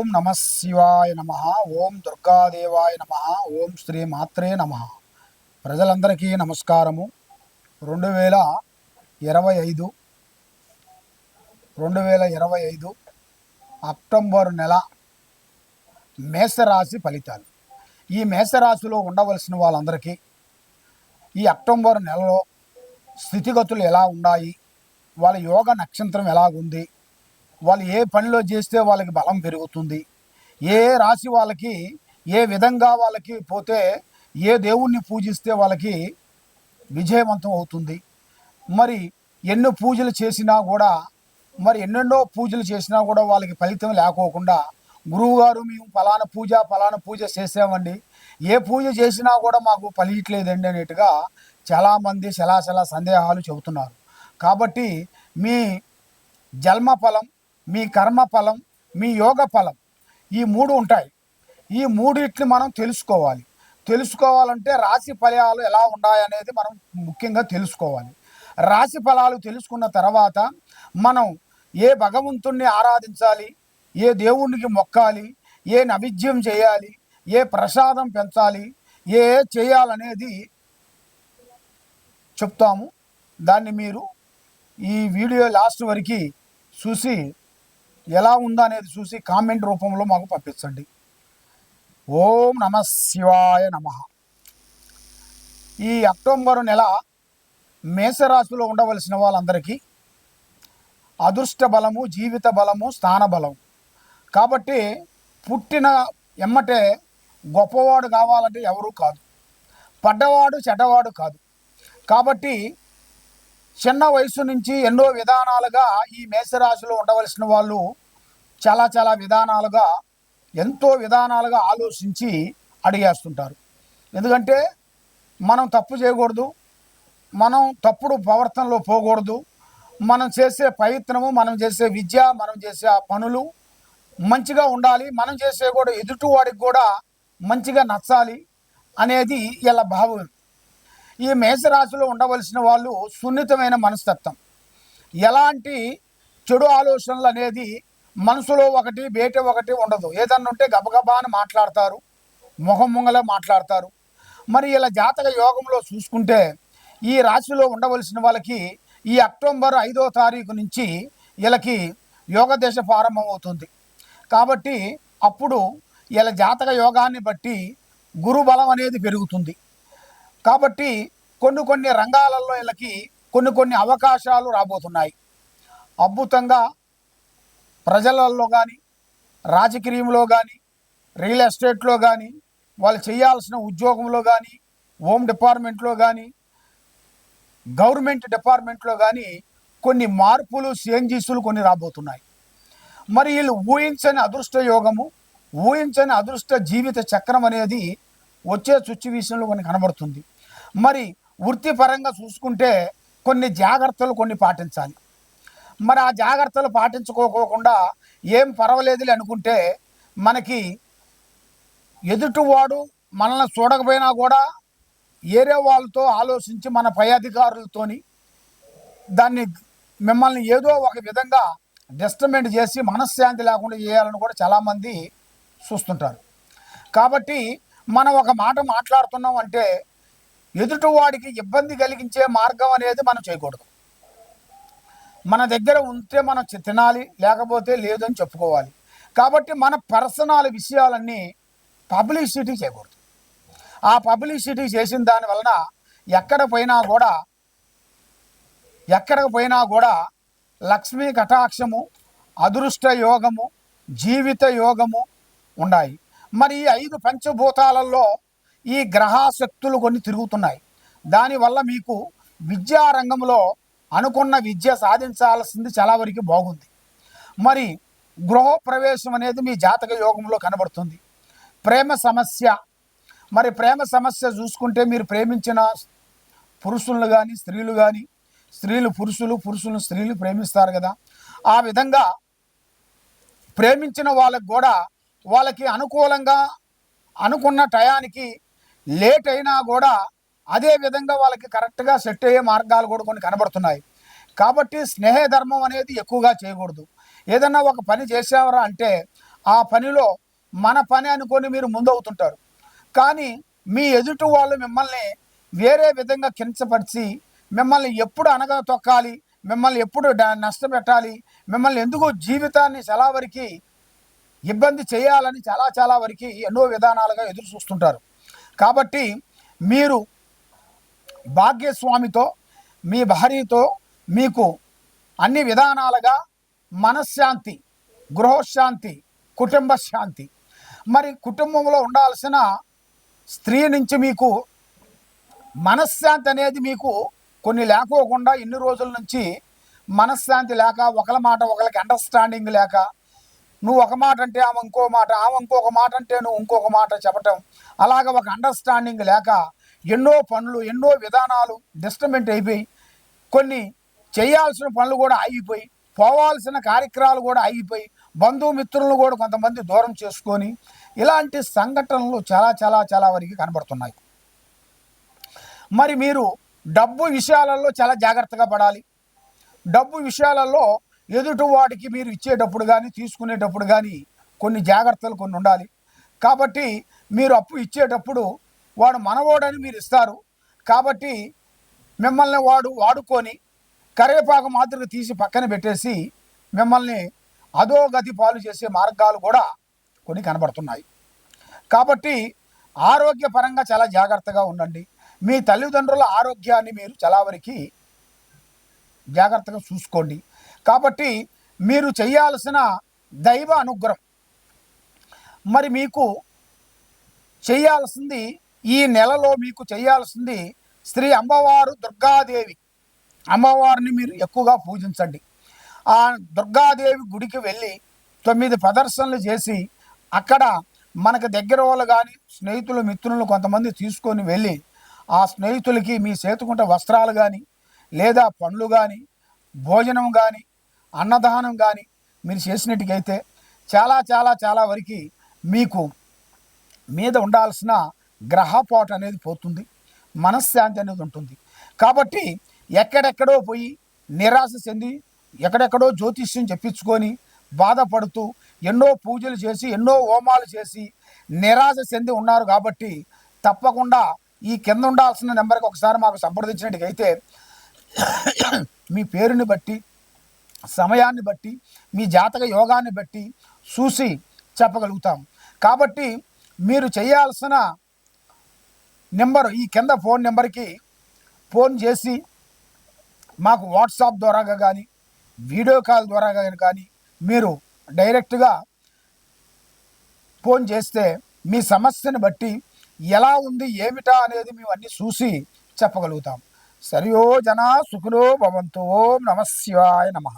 ఓం నమ శివాయ నమ ఓం దుర్గాదేవాయ నమ ఓం శ్రీ మాత్రే నమ. ప్రజలందరికీ నమస్కారము. రెండు వేల ఇరవై ఐదు రెండు వేల ఇరవై ఐదు అక్టోబర్ నెల మేషరాశి ఫలితాలు. ఈ మేషరాశిలో ఉండవలసిన వాళ్ళందరికీ ఈ అక్టోబర్ నెలలో స్థితిగతులు ఎలా ఉన్నాయి? వాళ్ళ యోగ నక్షత్రం ఎలాగుంది? వాళ్ళు ఏ పనిలో చేస్తే వాళ్ళకి బలం పెరుగుతుంది. ఏ రాశి వాళ్ళకి ఏ విధంగా వాళ్ళకి పోతే ఏ దేవుణ్ణి పూజిస్తే వాళ్ళకి విజయవంతం అవుతుంది. మరి ఎన్నో పూజలు చేసినా కూడా మరి ఎన్నెన్నో పూజలు చేసినా కూడా వాళ్ళకి ఫలితం లేకోకుండా గురువుగారు మేము ఫలానా పూజ ఫలానా పూజ చేసామండి. ఏ పూజ చేసినా కూడా మాకు ఫలియట్లేదండి అనేట్టుగా చాలామంది చలాచలా సందేహాలు చెబుతున్నారు. కాబట్టి మీ జన్మ ఫలం మీ కర్మ ఫలం మీ యోగ ఫలం ఈ మూడు ఉంటాయి. ఈ మూడిట్ని మనం తెలుసుకోవాలి. తెలుసుకోవాలంటే రాశి ఫలాలు ఎలా ఉన్నాయనేది మనం ముఖ్యంగా తెలుసుకోవాలి. రాశి ఫలాలు తెలుసుకున్న తర్వాత మనం ఏ భగవంతుణ్ణి ఆరాధించాలి ఏ దేవునికి మొక్కాలి ఏ నైవేద్యం చేయాలి ఏ ప్రసాదం పెంచాలి ఏ చేయాలనేది చెప్తాము. దాన్ని మీరు ఈ వీడియో లాస్ట్ వరకు చూసి ఎలా ఉందా అనేది చూసి కామెంట్ రూపంలో మాకు పంపించండి. ఓం నమ శివాయ నమ. ఈ అక్టోబర్ నెల మేషరాశిలో ఉండవలసిన వాళ్ళందరికీ అదృష్ట బలము జీవిత బలము స్థాన బలం. కాబట్టి పుట్టిన ఎమ్మటే గొప్పవాడు కావాలంటే ఎవరూ కాదు. పడ్డవాడు చెడ్డవాడు కాదు. కాబట్టి చిన్న వయసు నుంచి ఎన్నో విధానాలుగా ఈ మేషరాశిలో ఉండవలసిన వాళ్ళు చాలా చాలా విధానాలుగా ఎంతో విధానాలుగా ఆలోచించి అడిగేస్తుంటారు. ఎందుకంటే మనం తప్పు చేయకూడదు మనం తప్పుడు ప్రవర్తనలో పోకూడదు మనం చేసే ప్రయత్నము మనం చేసే విద్య మనం చేసే ఆ పనులు మంచిగా ఉండాలి మనం చేసే కూడా ఎదుటి వాడికి కూడా మంచిగా నచ్చాలి అనేది ఇలా భావం. ఈ మేషరాశిలో ఉండవలసిన వాళ్ళు సున్నితమైన మనస్తత్వం. ఎలాంటి చెడు ఆలోచనలు అనేది మనసులో ఒకటి బయట ఒకటి ఉండదు. ఏదన్నా ఉంటే గబగబా అని మాట్లాడతారు. ముఖం ముంగలే మాట్లాడతారు. మరి ఇలా జాతక యోగంలో చూసుకుంటే ఈ రాశిలో ఉండవలసిన వాళ్ళకి ఈ అక్టోబర్ ఐదో తారీఖు నుంచి వీళ్ళకి యోగ దశ ప్రారంభమవుతుంది. కాబట్టి అప్పుడు వీళ్ళ జాతక యోగాన్ని బట్టి గురు బలం అనేది పెరుగుతుంది. కాబట్టి కొన్ని కొన్ని రంగాలలో వీళ్ళకి కొన్ని కొన్ని అవకాశాలు రాబోతున్నాయి. అద్భుతంగా ప్రజలలో కానీ రాజకీయంలో కానీ రియల్ ఎస్టేట్లో కానీ వాళ్ళు చేయాల్సిన ఉద్యోగంలో కానీ హోమ్ డిపార్ట్మెంట్లో కానీ గవర్నమెంట్ డిపార్ట్మెంట్లో కానీ కొన్ని మార్పులు చేంజెస్లు కొన్ని రాబోతున్నాయి. మరి వీళ్ళు ఊహించని అదృష్ట యోగము ఊహించని అదృష్ట జీవిత చక్రం అనేది వచ్చే సిచ్యువేషన్లో కొన్ని కనబడుతుంది. మరి వృత్తిపరంగా చూసుకుంటే కొన్ని జాగ్రత్తలు కొన్ని పాటించాలి. మరి ఆ జాగ్రత్తలు పాటించుకోకుండా ఏం పర్వాలేదులే అనుకుంటే మనకి ఎదుటివాడు మనల్ని చూడకపోయినా కూడా ఏరే వాళ్ళతో ఆలోచించి మన పై అధికారులతోని దాన్ని మిమ్మల్ని ఏదో ఒక విధంగా డిస్టర్బెంట్ చేసి మనశ్శాంతి లేకుండా చేయాలని కూడా చాలామంది చూస్తుంటారు. కాబట్టి మనం ఒక మాట మాట్లాడుతున్నాం అంటే ఎదుటివాడికి ఇబ్బంది కలిగించే మార్గం అనేది మనం చేయకూడదు. మన దగ్గర ఉంటే మనం తినాలి లేకపోతే లేదని చెప్పుకోవాలి. కాబట్టి మన పర్సనల్ విషయాలన్నీ పబ్లిసిటీ చేయకూడదు. ఆ పబ్లిసిటీ చేసిన దాని వలన ఎక్కడ పోయినా కూడా ఎక్కడికి పోయినా కూడా లక్ష్మీ కటాక్షము అదృష్ట యోగము జీవిత యోగము ఉన్నాయి. మరి ఈ ఐదు పంచభూతాలలో ఈ గ్రహాశక్తులు కొన్ని తిరుగుతున్నాయి. దానివల్ల మీకు విద్యారంగంలో అనుకున్న విద్య సాధించాల్సింది చాలా వరకు బాగుంది. మరి గృహప్రవేశం అనేది మీ జాతక యోగంలో కనబడుతుంది. ప్రేమ సమస్య. మరి ప్రేమ సమస్య చూసుకుంటే మీరు ప్రేమించిన పురుషులను కానీ స్త్రీలు కానీ స్త్రీలు పురుషులు పురుషులు స్త్రీలు ప్రేమిస్తారు కదా. ఆ విధంగా ప్రేమించిన వాళ్ళకు కూడా వాళ్ళకి అనుకూలంగా అనుకున్న టయానికి లేట్ అయినా కూడా అదే విధంగా వాళ్ళకి కరెక్ట్గా సెట్ అయ్యే మార్గాలు కూడా కొన్ని కనబడుతున్నాయి. కాబట్టి స్నేహ ధర్మం అనేది ఎక్కువగా చేయకూడదు. ఏదన్నా ఒక పని చేసేవరా అంటే ఆ పనిలో మన పని అనుకొని మీరు ముందవుతుంటారు. కానీ మీ ఎదుటి వాళ్ళు మిమ్మల్ని వేరే విధంగా కించపరిచి మిమ్మల్ని ఎప్పుడు అనగా తొక్కాలి మిమ్మల్ని ఎప్పుడు నష్టపెట్టాలి మిమ్మల్ని ఎందుకు జీవితాన్ని చాలా వరకు ఇబ్బంది చేయాలని చాలా చాలా వరకు ఎన్నో విధానాలుగా ఎదురు చూస్తుంటారు. కాబట్టి మీరు భాగ్యస్వామితో మీ భార్యతో మీకు అన్ని విధానాలుగా మనశ్శాంతి గృహశాంతి కుటుంబ శాంతి. మరి కుటుంబంలో ఉండాల్సిన స్త్రీ నుంచి మీకు మనశ్శాంతి అనేది మీకు కొన్ని లేకోకుండా ఇన్ని రోజుల నుంచి మనశ్శాంతి లేక ఒకల మాట ఒకరికి అండర్స్టాండింగ్ లేక నువ్వు ఒక మాట అంటే ఆమె ఇంకో మాట ఆమె ఇంకొక మాట అంటే నువ్వు ఇంకొక మాట చెప్పటం అలాగ ఒక అండర్స్టాండింగ్ లేక ఎన్నో పనులు ఎన్నో విధానాలు డిస్టర్బెంట్ అయిపోయి కొన్ని చేయాల్సిన పనులు కూడా ఆగిపోయి పోవాల్సిన కార్యక్రమాలు కూడా ఆగిపోయి బంధుమిత్రులను కూడా కొంతమంది దూరం చేసుకొని ఇలాంటి సంఘటనలు చాలా చాలా చాలా వరకు కనబడుతున్నాయి. మరి మీరు డబ్బు విషయాలలో చాలా జాగ్రత్తగా పడాలి. డబ్బు విషయాలలో ఎదుటి వాడికి మీరు ఇచ్చేటప్పుడు కానీ తీసుకునేటప్పుడు కానీ కొన్ని జాగ్రత్తలు కొన్ని ఉండాలి. కాబట్టి మీరు అప్పు ఇచ్చేటప్పుడు వాడు మనవోడని మీరు ఇస్తారు. కాబట్టి మిమ్మల్ని వాడు వాడుకొని కరివేపాకు మాదిరిగా తీసి పక్కన పెట్టేసి మిమ్మల్ని అధోగతి పాలు చేసే మార్గాలు కూడా కొన్ని కనబడుతున్నాయి. కాబట్టి ఆరోగ్యపరంగా చాలా జాగ్రత్తగా ఉండండి. మీ తల్లిదండ్రుల ఆరోగ్యాన్ని మీరు చాలా వరకు జాగ్రత్తగా చూసుకోండి. కాబట్టి మీరు చేయాల్సిన దైవ అనుగ్రహం. మరి మీకు చేయాల్సింది ఈ నెలలో మీకు చేయాల్సింది శ్రీ అమ్మవారు దుర్గాదేవి. అమ్మవారిని మీరు ఎక్కువగా పూజించండి. ఆ దుర్గాదేవి గుడికి వెళ్ళి తొమ్మిది ప్రదర్శనలు చేసి అక్కడ మనకు దగ్గర వాళ్ళు కానీ స్నేహితులు మిత్రులు కొంతమంది తీసుకొని వెళ్ళి ఆ స్నేహితులకి మీ చేతుకుంట వస్త్రాలు కానీ లేదా పండ్లు కానీ భోజనం కానీ అన్నదానం కానీ మీరు చేసినట్టుకైతే చాలా చాలా చాలా వరకు మీకు మీద ఉండాల్సిన గ్రహపాటు అనేది పోతుంది మనశ్శాంతి అనేది ఉంటుంది. కాబట్టి ఎక్కడెక్కడో పోయి నిరాశ చెంది ఎక్కడెక్కడో జ్యోతిష్యం చెప్పించుకొని బాధపడుతూ ఎన్నో పూజలు చేసి ఎన్నో హోమాలు చేసి నిరాశ చెంది ఉన్నారు కాబట్టి తప్పకుండా ఈ కింద ఉండాల్సిన నెంబర్కి ఒకసారి మాకు సంప్రదించినట్టుకైతే మీ పేరుని బట్టి సమయాన్ని బట్టి మీ జాతక యోగాన్ని బట్టి చూసి చెప్పగలుగుతాం. కాబట్టి మీరు చేయాల్సిన నెంబర్ ఈ కింద ఫోన్ నెంబర్కి ఫోన్ చేసి మాకు వాట్సాప్ ద్వారాగా కానీ వీడియో కాల్ ద్వారాగా కానీ మీరు డైరెక్ట్గా ఫోన్ చేస్తే మీ సమస్యను బట్టి ఎలా ఉంది ఏమిటా అనేది మేము అన్నీ చూసి చెప్పగలుగుతాం. సరియో జన సుఖులో భవంతు ఓం నమ శివాయ నమః.